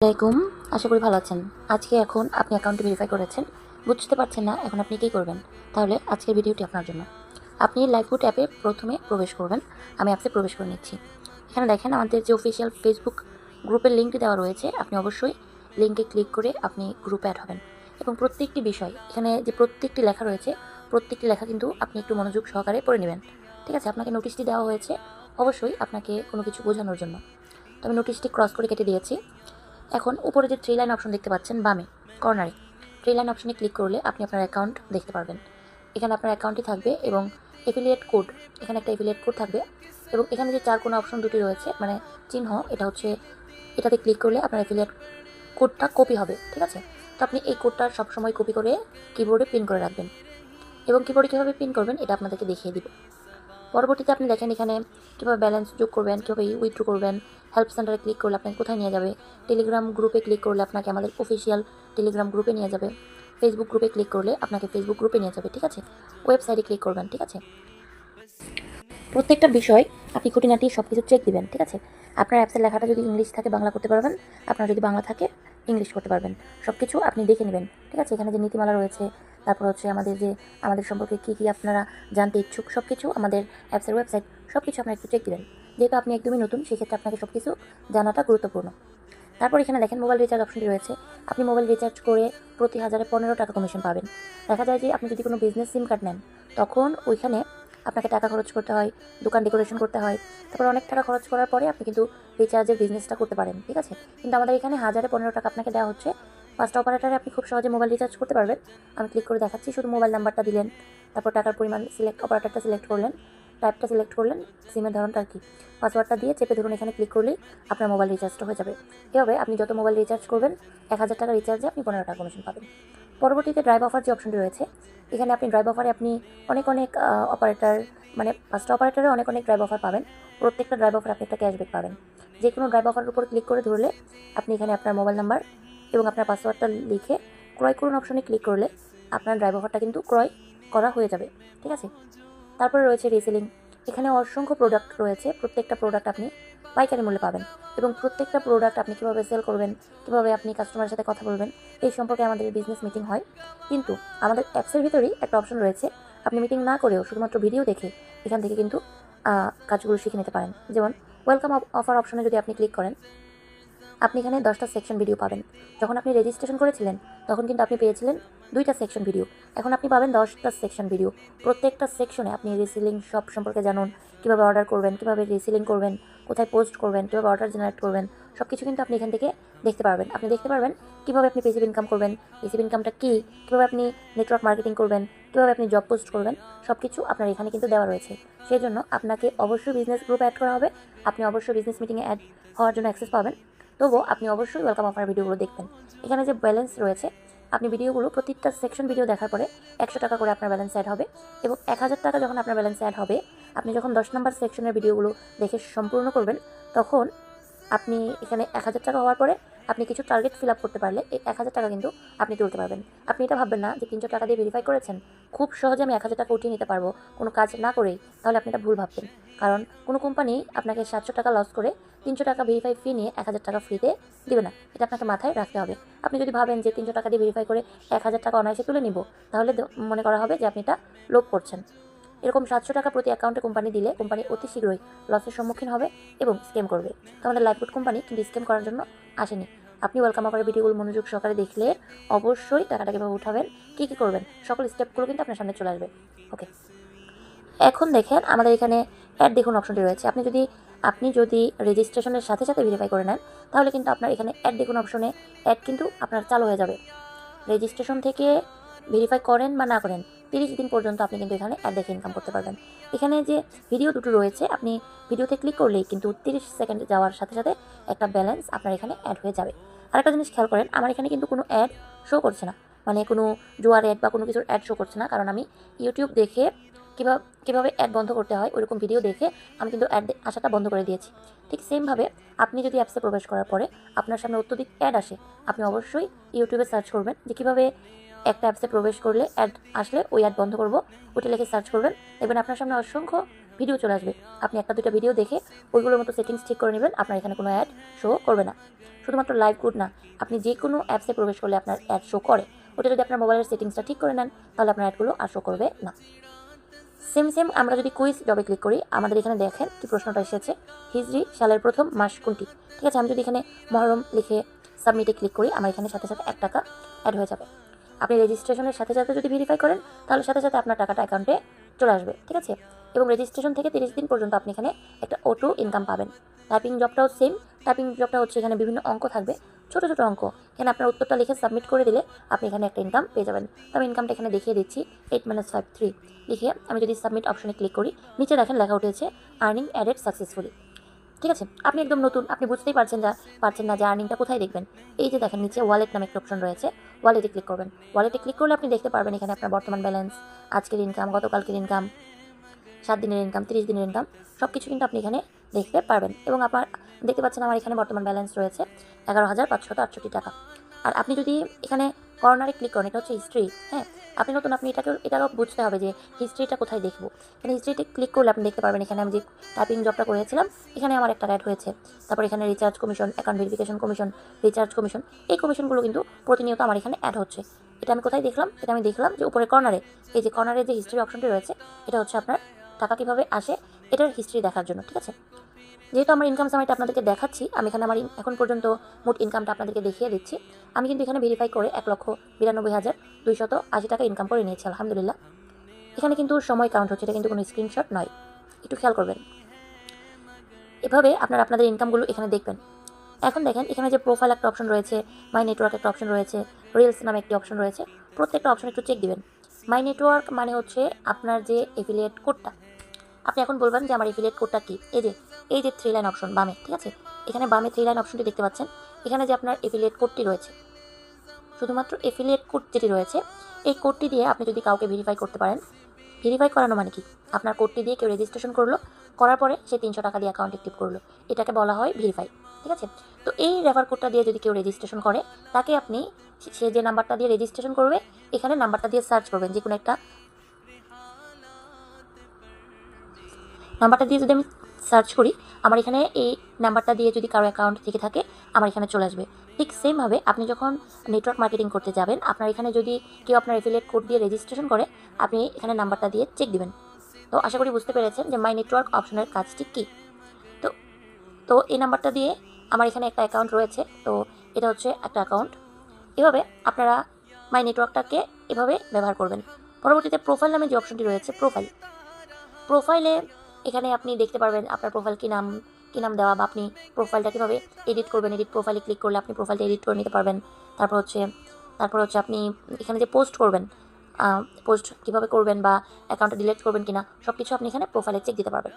আসসালামাইকুম আশা করি ভালো আছেন। আজকে এখন আপনি অ্যাকাউন্টটি ভেরিফাই করেছেন। বুঝতে পারছেন না এখন আপনি কী করবেন। তাহলে আজকের ভিডিওটি আপনার জন্য। আপনি লাইভউড অ্যাপে প্রথমে প্রবেশ করবেন। আমি অ্যাপসে প্রবেশ করে নিচ্ছি। এখানে দেখেন আমাদের যে অফিসিয়াল ফেসবুক গ্রুপের লিঙ্কটি দেওয়া রয়েছে, আপনি অবশ্যই লিঙ্কে ক্লিক করে আপনি গ্রুপে অ্যাড হবেন। এবং প্রত্যেকটি বিষয়, এখানে যে প্রত্যেকটি লেখা রয়েছে, প্রত্যেকটি লেখা কিন্তু আপনি একটু মনোযোগ সহকারে পড়ে নেবেন। ঠিক আছে, আপনাকে নোটিশটি দেওয়া হয়েছে। অবশ্যই আপনাকে কোনো কিছু বোঝানোর জন্য। তো আমি নোটিশটি ক্রস করে কেটে দিয়েছি। এখন উপরে যে থ্রি লাইন অপশন দেখতে পাচ্ছেন, বামে কর্নারে থ্রি লাইন অপশনে ক্লিক করলে আপনি আপনার অ্যাকাউন্ট দেখতে পারবেন। এখানে আপনার অ্যাকাউন্টটি থাকবে এবং এফিলিয়েট কোড এখানে একটা এফিলিয়েট কোড থাকবে। এবং এখানে যে চার কোনো অপশন দুটি রয়েছে মানে চিহ্ন, এটা হচ্ছে, এটাতে ক্লিক করলে আপনার এফিলিয়েট কোডটা কপি হবে, ঠিক আছে? তো আপনি এই কোডটা সবসময় কপি করে কিবোর্ডে পিন করে রাখবেন। এবং কিবোর্ডে কীভাবে পিন করবেন, এটা আপনাদেরকে দেখিয়ে দিব। পরবর্তীতে আপনি দেখেন এখানে কীভাবে ব্যালেন্স যোগ করবেন, কীভাবে উইথড্র করবেন হেল্প সেন্টারে ক্লিক করলে আপনাকে কোথায় নিয়ে যাবে? টেলিগ্রাম গ্রুপে ক্লিক করলে আপনাকে আমাদের অফিসিয়াল টেলিগ্রাম গ্রুপে নিয়ে যাবে। ফেসবুক গ্রুপে ক্লিক করলে আপনাকে ফেসবুক গ্রুপে নিয়ে যাবে, ঠিক আছে? ওয়েবসাইটে ক্লিক করবেন, ঠিক আছে? প্রত্যেকটা বিষয় আপনি খুঁটিনাটি সব কিছু চেক দিবেন, ঠিক আছে? আপনার অ্যাপসের লেখাটা যদি ইংলিশ থাকে, বাংলা করতে পারবেন। আপনার যদি বাংলা থাকে, ইংলিশ করতে পারবেন। সব কিছু আপনি দেখে নেবেন, ঠিক আছে? এখানে যে নীতিমালা রয়েছে তারপর হচ্ছে আমাদের যে, আমাদের সম্পর্কে কী কী আপনারা জানতে ইচ্ছুক সব কিছু আমাদের অ্যাপসের ওয়েবসাইট সব কিছু আপনারা একটু চেক দিবেন। যেহেতু আপনি একদমই নতুন, সেক্ষেত্রে আপনাকে সব কিছু জানাটা গুরুত্বপূর্ণ। তারপর এখানে দেখেন মোবাইল রিচার্জ অপশনটি রয়েছে। আপনি মোবাইল রিচার্জ করে প্রতি হাজারে পনেরো টাকা কমিশন পাবেন। দেখা যায় যে আপনি যদি কোনো বিজনেস সিম কার্ড নেন, তখন ওইখানে আপনাকে টাকা খরচ করতে হয়, দোকান ডেকোরেশন করতে হয়। তারপর অনেক টাকা খরচ করার পরে আপনি কিন্তু রিচার্জের বিজনেসটা করতে পারেন, ঠিক আছে? কিন্তু আমাদের এখানে হাজারে পনেরো টাকা আপনাকে দেওয়া হচ্ছে পাঁচটা অপারেটারে আপনি খুব সহজে মোবাইল রিচার্জ করতে পারবেন। আমি ক্লিক করে দেখাচ্ছি, শুধু মোবাইল নাম্বারটা দিলেন। তারপর টাকার পরিমাণ সিলেক্ট অপারেটারটা সিলেক্ট করলেন। টাইপটা সিলেক্ট করলেন সিমের ধরনটা কি। পাসওয়ার্ডটা দিয়ে চেপে ধরুন, এখানে ক্লিক করলেই আপনার মোবাইল রিচার্জটা হয়ে যাবে। এভাবে আপনি যত মোবাইল রিচার্জ করবেন, এক হাজার টাকা রিচার্জে আপনি পনেরো টাকা কমিশন পাবেন। পরবর্তীতে ড্রাইভ অফার যে অপশনটি রয়েছে, এখানে আপনি ড্রাইভ অফারে আপনি অনেক অনেক অপারেটার মানে পাঁচটা অপারেটরে অনেক অনেক ড্রাইভ অফার পাবেন। প্রত্যেকটা ড্রাইভ অফার আপনি একটা ক্যাশব্যাক পাবেন। যে কোনো ড্রাইভ অফারের উপর ক্লিক করে ধরলে আপনি এখানে আপনার মোবাইল নাম্বার এবং আপনার পাসওয়ার্ডটা লিখে ক্রয় করুন অপশনে ক্লিক করলে আপনার ড্রাইভ অফারটা কিন্তু ক্রয় করা হয়ে যাবে, ঠিক আছে? তারপরে রয়েছে রিসেলিং এখানে অসংখ্য প্রোডাক্ট রয়েছে, প্রত্যেকটা প্রোডাক্ট আপনি পাইকারি মূল্যে পাবেন এবং প্রত্যেকটা প্রোডাক্ট আপনি কীভাবে সেল করবেন, কীভাবে আপনি কাস্টমারের সাথে কথা বলবেন, এই সম্পর্কে আমাদের বিজনেস মিটিং হয়। কিন্তু আমাদের অ্যাপসের ভিতরেই একটা অপশন রয়েছে, আপনি মিটিং না করেও শুধুমাত্র ভিডিও দেখে এখান থেকে কিন্তু কাজগুলো শিখে নিতে পারেন। যেমন ওয়েলকাম অফার অপশনে যদি আপনি ক্লিক করেন আপনি এখানে দশটা সেকশন ভিডিও পাবেন। যখন আপনি রেজিস্ট্রেশন করেছিলেন, তখন কিন্তু আপনি পেয়েছিলেন দুইটা সেকশন ভিডিও এখন আপনি পাবেন দশটা সেকশন ভিডিও প্রত্যেকটা সেকশনে আপনি রিসিলিং শপ সম্পর্কে জানুন, কীভাবে অর্ডার করবেন, কীভাবে রিসিলিং করবেন, কোথায় পোস্ট করবেন, কীভাবে অর্ডার জেনারেট করবেন সব কিছু কিন্তু আপনি এখান থেকে দেখতে পারবেন। আপনি দেখতে পারবেন কীভাবে আপনি পেসিভ ইনকাম করবেন পেসিভ ইনকামটা কী, কীভাবে আপনি নেটওয়ার্ক মার্কেটিং করবেন, কীভাবে আপনি জব পোস্ট করবেন সব কিছু আপনার এখানে কিন্তু দেওয়া রয়েছে। সেই জন্য আপনাকে অবশ্যই বিজনেস গ্রুপে অ্যাড করা হবে। আপনি অবশ্যই বিজনেস মিটিংয়ে অ্যাড হওয়ার জন্য অ্যাক্সেস পাবেন। তবুও আপনি অবশ্যই ওয়েলকাম অফার ভিডিওগুলো দেখবেন। এখানে যে ব্যালেন্স রয়েছে, আপনি ভিডিওগুলো প্রত্যেকটা সেকশন ভিডিও দেখার পরে একশো টাকা করে আপনার ব্যালেন্স অ্যাড হবে এবং এক হাজার টাকা যখন আপনার ব্যালেন্স অ্যাড হবে, আপনি যখন দশ নম্বর সেকশনের ভিডিওগুলো দেখে সম্পূর্ণ করবেন, তখন আপনি এখানে এক হাজার টাকা হওয়ার পরে আপনি কিছু টার্গেট ফিল আপ করতে পারলে এই এক হাজার টাকা কিন্তু আপনি তুলতে পারবেন। আপনি এটা ভাববেন না যে তিনশো টাকা দিয়ে ভেরিফাই করেছেন। খুব সহজে আমি এক হাজার টাকা উঠিয়ে নিতে পারব। কোনো কাজ না করেই তাহলে আপনি এটা ভুল ভাববেন। কারণ কোনো কোম্পানি আপনাকে সাতশো টাকা লস করে তিনশো টাকা ভেরিফাই ফি নিয়ে এক হাজার টাকা ফ্রিতে দেবে না। এটা আপনাকে মাথায় রাখতে হবে। আপনি যদি ভাবেন যে তিনশো টাকা দিয়ে ভেরিফাই করে এক হাজার টাকা অনায়াসে তুলে নিব, তাহলে মনে করা হবে যে আপনি এটা লোভ করছেন। এরকম সাতশো টাকা প্রতি অ্যাকাউন্টে কোম্পানি দিলে কোম্পানি অতি শীঘ্রই লসের সম্মুখীন হবে এবং স্ক্যাম করবে। তো আমাদের কোম্পানি কিন্তু স্ক্যাম করার জন্য আসেনি। আপনি ওয়েলকাম অফারের ভিডিওগুলো মনোযোগ সহকারে দেখলে অবশ্যই টাকাটা কীভাবে উঠাবেন, কী কী করবেন, সকল স্টেপগুলো কিন্তু আপনার সামনে চলে আসবে। ওকে এখন দেখেন আমাদের এখানে অ্যাড দেখুন অপশনটি রয়েছে। আপনি যদি আপনি যদি রেজিস্ট্রেশনের সাথে সাথে ভেরিফাই করে নেন, তাহলে কিন্তু আপনার এখানে অ্যাড দেখুন অপশনে অ্যাড কিন্তু আপনার চালু হয়ে যাবে। রেজিস্ট্রেশন থেকে ভেরিফাই করেন বা না করেন তিরিশ দিন পর্যন্ত আপনি কিন্তু এখানে অ্যাড দেখে ইনকাম করতে পারবেন। এখানে যে ভিডিও দুটো রয়েছে, আপনি ভিডিওতে ক্লিক করলেই কিন্তু তিরিশ সেকেন্ড যাওয়ার সাথে সাথে একটা ব্যালেন্স আপনার এখানে অ্যাড হয়ে যাবে। আরেকটা জিনিস খেয়াল করেন, আমার এখানে কিন্তু কোনো অ্যাড শো করছে না। মানে কোনো জোয়ার অ্যাড বা কোনো কিছুর অ্যাড শো করছে না, কারণ আমি ইউটিউব দেখে কীভাবে কীভাবে অ্যাড বন্ধ করতে হয় ওরকম ভিডিও দেখে আমি কিন্তু অ্যাড আসাটা বন্ধ করে দিয়েছি। ঠিক সেমভাবে আপনি যদি অ্যাপসে প্রবেশ করার পরে আপনার সামনে অত্যধিক অ্যাড আসে, আপনি অবশ্যই ইউটিউবে সার্চ করবেন যে কীভাবে একটা অ্যাপসে প্রবেশ করলে অ্যাড আসলে ওই অ্যাড বন্ধ করব। ওটা লিখে সার্চ করবেন। দেখবেন আপনার সামনে অসংখ্য ভিডিও চলে আসবে। আপনি একটা, দুটো ভিডিও দেখে ওইগুলোর মতো সেটিংস ঠিক করে নেবেন, আপনার এখানে কোনো অ্যাড শো করবে না। শুধুমাত্র লাইভ গুড না, আপনি যে কোনো অ্যাপসে প্রবেশ করলে আপনার অ্যাড শো করে। ওটা যদি আপনার মোবাইলের সেটিংসটা ঠিক করে নেন, তাহলে আপনার অ্যাডগুলো আর শো করবে না। সেম সেম আমরা যদি কুইজ জবে ক্লিক করি, আমাদের এখানে দেখেন কি প্রশ্নটা এসেছে। হিজরি সালের প্রথম মাস কোনটি? ঠিক আছে, আমি যদি এখানে মহরম লিখে সাবমিটে ক্লিক করি, আমার এখানে সাথে সাথে এক টাকা অ্যাড হয়ে যাবে। আপনি রেজিস্ট্রেশনের সাথে সাথে যদি ভেরিফাই করেন, তাহলে সাথে সাথে আপনার টাকাটা অ্যাকাউন্টে চলে আসবে, ঠিক আছে? এবং রেজিস্ট্রেশন থেকে তিরিশ দিন পর্যন্ত আপনি এখানে একটা অটো ইনকাম পাবেন। টাইপিং জবটাও সেম টাইপিং জবটা হচ্ছে এখানে বিভিন্ন অঙ্ক থাকবে, ছোটো ছোটো অঙ্ক। এখানে আপনার উত্তরটা লিখে সাবমিট করে দিলে আপনি এখানে একটা ইনকাম পেয়ে যাবেন। তো আমি ইনকামটা এখানে দেখিয়ে দিচ্ছি এইট মাইনাস ফাইভ থ্রি লিখে আমি যদি সাবমিট অপশনে ক্লিক করি, নিচে দেখেন লেখা উঠেছে আর্নিং অ্যাডেড সাকসেসফুলি ঠিক আছে, আপনি একদম নতুন, আপনি বুঝতেই পারছেন যা, পারছেন না যে আর্নিংটা কোথায় দেখবেন। এই যে দেখেন, নিচে ওয়ালেট নামে একটা অপশন রয়েছে ওয়ালেটে ক্লিক করবেন। ওয়ালেটে ক্লিক করলে আপনি দেখতে পারবেন এখানে আপনার বর্তমান ব্যালেন্স আজকের ইনকাম গতকালকের ইনকাম সাত দিনের ইনকাম তিরিশ দিনের ইনকাম সব কিছু কিন্তু আপনি এখানে দেখতে পারবেন। এবং আপনার, দেখতে পাচ্ছেন আমার এখানে বর্তমান ব্যালেন্স রয়েছে এগারো হাজার পাঁচশত আটষট্টি টাকা। আর আপনি যদি এখানে কর্নারে ক্লিক করেন, এটা হচ্ছে হিস্ট্রি হ্যাঁ? আপনি নতুন, আপনি এটাকে এটাও বুঝতে হবে যে হিস্ট্রিটা কোথায় দেখব। এখানে হিস্ট্রিতে ক্লিক করলে আপনি দেখতে পারবেন, এখানে আমি যে টাইপিং জবটা করেছিলাম, এখানে আমার একটা অ্যাড হয়েছে। তারপর এখানে recharge commission account verification commission recharge commission এই কমিশনগুলো কিন্তু প্রতিনিয়ত আমার এখানে অ্যাড হচ্ছে। এটা আমি কোথায় দেখলাম? এটা আমি দেখলাম যে উপরে কর্নারে এই যে কর্নারে যে হিস্ট্রি অপশনটি রয়েছে, এটা হচ্ছে আপনার টাকা কীভাবে আসে, এটার হিস্ট্রি দেখার জন্য, ঠিক আছে? যেহেতু আমার ইনকাম সামাইটা আপনাদেরকে দেখাচ্ছি, আমি এখানে আমার এখন পর্যন্ত মোট ইনকামটা আপনাদেরকে দেখিয়ে দিচ্ছি। আমি কিন্তু এখানে ভেরিফাই করে এক লক্ষ বিরানব্বই হাজার দুইশত আশি টাকা ইনকাম করে নিয়েছি, আলহামদুলিল্লাহ। এখানে কিন্তু সময় কাউন্ট হচ্ছে, এটা কিন্তু কোনো স্ক্রিনশট নয়। একটু খেয়াল করবেন। এভাবে আপনারা আপনাদের ইনকামগুলো এখানে দেখবেন। এখন দেখেন, এখানে যে প্রোফাইল একটা অপশন রয়েছে মাই নেটওয়ার্ক একটা অপশন রয়েছে রিলস নামে একটি অপশন রয়েছে, প্রত্যেকটা অপশন একটু চেক দিবেন। মাই নেটওয়ার্ক মানে হচ্ছে আপনার যে এফিলিয়েট কোডটা আপনি এখন বলবেন যে আমার এফিলিয়েট কোডটা কি? এই যে এই যে থ্রি লাইন অপশন বামে, ঠিক আছে? এখানে বামে থ্রি লাইন অপশনটি দেখতে পাচ্ছেন। এখানে যে আপনার এফিলিয়েট কোডটি রয়েছে, শুধুমাত্র এফিলিয়েট কোড যেটি রয়েছে, এই কোডটি দিয়ে আপনি যদি কাউকে ভেরিফাই করতে পারেন ভেরিফাই করানো মানে কি? আপনার কোডটি দিয়ে কেউ রেজিস্ট্রেশন করল, করার পরে সে তিনশো টাকা দিয়ে অ্যাকাউন্ট অ্যাক্টিভ করল। এটাকে বলা হয় ভেরিফাই ঠিক আছে? তো এই রেফার কোডটা দিয়ে যদি কেউ রেজিস্ট্রেশন করে, তাকে আপনি সে যে নাম্বারটা দিয়ে রেজিস্ট্রেশন করবে, এখানে নাম্বারটা দিয়ে সার্চ করবেন। যে কোনো একটা নাম্বারটা দিয়ে যদি আমি সার্চ করি, আমার এখানে এই নাম্বারটা দিয়ে যদি কারও অ্যাকাউন্ট থেকে থাকে, আমার এখানে চলে আসবে। ঠিক সেমভাবে আপনি যখন নেটওয়ার্ক মার্কেটিং করতে যাবেন, আপনার এখানে যদি কেউ আপনার এফিলিয়েট কোড দিয়ে রেজিস্ট্রেশন করে, আপনি এখানে নাম্বারটা দিয়ে চেক দিবেন। তো আশা করি বুঝতে পেরেছেন যে মাই নেটওয়ার্ক অপশনের কাজটি কী। তো তো এই নাম্বারটা দিয়ে আমার এখানে একটা অ্যাকাউন্ট রয়েছে, তো এটা হচ্ছে একটা অ্যাকাউন্ট এভাবে আপনারা মাই নেটওয়ার্কটাকে এভাবে ব্যবহার করবেন। পরবর্তীতে প্রোফাইল নামে যে অপশনটি রয়েছে প্রোফাইল প্রোফাইলে এখানে আপনি দেখতে পারবেন আপনার প্রোফাইল কী নাম কী নাম দেওয়া বা আপনি প্রোফাইলটা কীভাবে এডিট করবেন এডিট প্রোফাইলে ক্লিক করলে আপনি প্রোফাইলটা এডিট করে নিতে পারবেন। তারপর হচ্ছে তারপর হচ্ছে আপনি এখানে যে পোস্ট করবেন পোস্ট কীভাবে করবেন বা অ্যাকাউন্টটা ডিলিট করবেন কিনা সব কিছু আপনি এখানে প্রোফাইলে চেক দিতে পারবেন।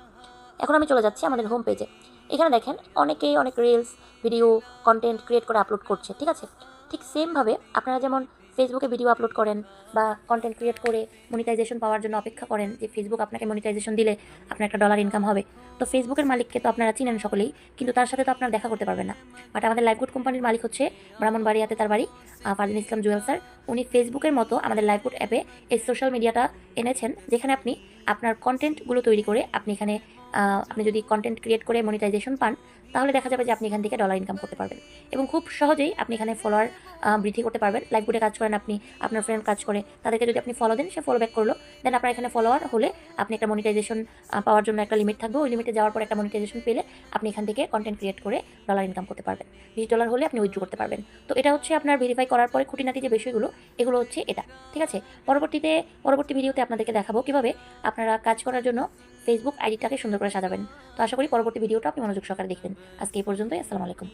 এখন আমি চলে যাচ্ছি আমাদের হোম পেজে এখানে দেখেন অনেকেই অনেক রিলস ভিডিও কন্টেন্ট ক্রিয়েট করে আপলোড করছে, ঠিক আছে? ঠিক সেমভাবে আপনারা যেমন ফেসবুকে ভিডিও আপলোড করেন বা কন্টেন্ট ক্রিয়েট করে মনিটাইজেশন পাওয়ার জন্য অপেক্ষা করেন যে ফেসবুক আপনাকে মনিটাইজেশন দিলে আপনার একটা ডলার ইনকাম হবে। তো ফেসবুকের মালিককে তো আপনারা চিনেন সকলেই, কিন্তু তার সাথে তো আপনারা দেখা করতে পারবেন না। বাট আমাদের লাইফগুড কোম্পানির মালিক হচ্ছে ব্রাহ্মণবাড়িয়াতে তার বাড়ি ফারদিন ইসলাম জুয়েল স্যার। উনি ফেসবুকের মতো আমাদের লাইফগুড অ্যাপে এই সোশ্যাল মিডিয়াটা এনেছেন, যেখানে আপনি আপনার কন্টেন্টগুলো তৈরি করে আপনি এখানে আপনি যদি কন্টেন্ট ক্রিয়েট করে মনিটাইজেশন পান, তাহলে দেখা যাবে যে আপনি এখান থেকে ডলার ইনকাম করতে পারবেন। এবং খুব সহজেই আপনি এখানে ফলোয়ার বৃদ্ধি করতে পারবেন। লাইভ গুডে কাজ করেন আপনি, আপনার ফ্রেন্ড কাজ করে, তাদেরকে যদি আপনি ফলো দেন, সে ফলো ব্যাক করল। দেন আপনার এখানে ফলোয়ার হলে আপনি একটা মনিটাইজেশন পাওয়ার জন্য একটা লিমিট থাকবে। ওই লিমিটে যাওয়ার পর একটা মনিটাইজেশন পেলে আপনি এখান থেকে কন্টেন্ট ক্রিয়েট করে ডলার ইনকাম করতে পারবেন। বিশ ডলার হলে আপনি উইথড্র করতে পারবেন। তো এটা হচ্ছে আপনার ভেরিফাই করার পরে খুঁটিনাটি যে বিষয়গুলো, এগুলো হচ্ছে এটা। ঠিক আছে? পরবর্তীতে, পরবর্তী ভিডিওতে আপনাদেরকে দেখাবো কীভাবে আপনারা কাজ করার জন্য ফেসবুক আইডিটাকে সুন্দর করে সাজাবেন। তো আশা করি পরবর্তী ভিডিওটা আপনি মনোযোগ সহকারে দেখবেন। আজকে এই পর্যন্তই, আসসালামু আলাইকুম।